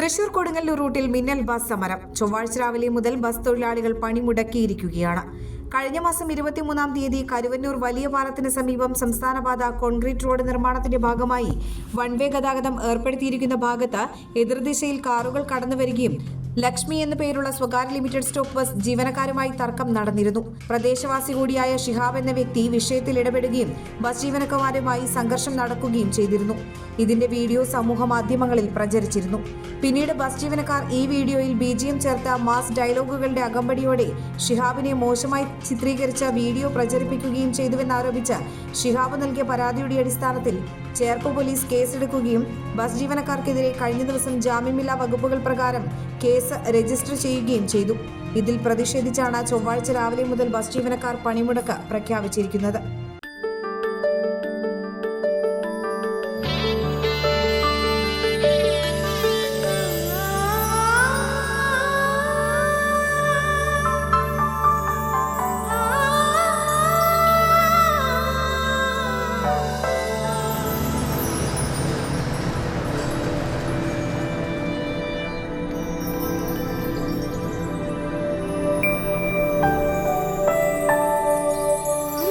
തൃശൂർ കൊടുങ്ങല്ലൂർ റൂട്ടിൽ മിന്നൽ ബസ് സമരം. ചൊവ്വാഴ്ച രാവിലെ മുതൽ ബസ് തൊഴിലാളികൾ പണിമുടക്കിയിരിക്കുകയാണ് കഴിഞ്ഞ മാസം ഇരുപത്തിമൂന്നാം തീയതി കരുവന്നൂർ വലിയ പാലത്തിന് സമീപം സംസ്ഥാനപാത കോൺക്രീറ്റ് റോഡ് നിർമ്മാണത്തിന്റെ ഭാഗമായി വൺവേ ഗതാഗതം ഏർപ്പെടുത്തിയിരിക്കുന്ന ഭാഗത്ത് എതിർദിശയിൽ കാറുകൾ കടന്നു വരികയും ലക്ഷ്മി എന്ന പേരുള്ള സ്വകാര്യ ലിമിറ്റഡ് സ്റ്റോക്ക് ബസ് ജീവനക്കാരുമായി തർക്കം നടന്നിരുന്നു. പ്രദേശവാസി കൂടിയായ ഷിഹാബ് എന്ന വ്യക്തി വിഷയത്തിൽ ഇടപെടുകയും ബസ് ജീവനക്കാരുമായി സംഘർഷം നടക്കുകയും ചെയ്തിരുന്നു. ഇതിന്റെ വീഡിയോ സമൂഹ മാധ്യമങ്ങളിൽ പ്രചരിച്ചിരുന്നു. പിന്നീട് ബസ് ജീവനക്കാർ ഈ വീഡിയോയിൽ ബി ജി എം ചേർത്ത മാസ് ഡയലോഗുകളുടെ അകമ്പടിയോടെ ഷിഹാബിനെ മോശമായി ചിത്രീകരിച്ച വീഡിയോ പ്രചരിപ്പിക്കുകയും ചെയ്തുവെന്നാരോപിച്ച് ഷിഹാബ് നൽകിയ പരാതിയുടെ അടിസ്ഥാനത്തിൽ ചേർപ്പ് പോലീസ് കേസെടുക്കുകയും ബസ് ജീവനക്കാർക്കെതിരെ കഴിഞ്ഞ ദിവസം ജാമ്യമില്ലാ വകുപ്പുകൾ പ്രകാരം കേസ് രജിസ്റ്റർ ചെയ്യുകയും ചെയ്തു. ഇതിൽ പ്രതിഷേധിച്ചാണ് ചൊവ്വാഴ്ച രാവിലെ മുതൽ ബസ് ജീവനക്കാർ പണിമുടക്ക് പ്രഖ്യാപിച്ചിരിക്കുന്നത്.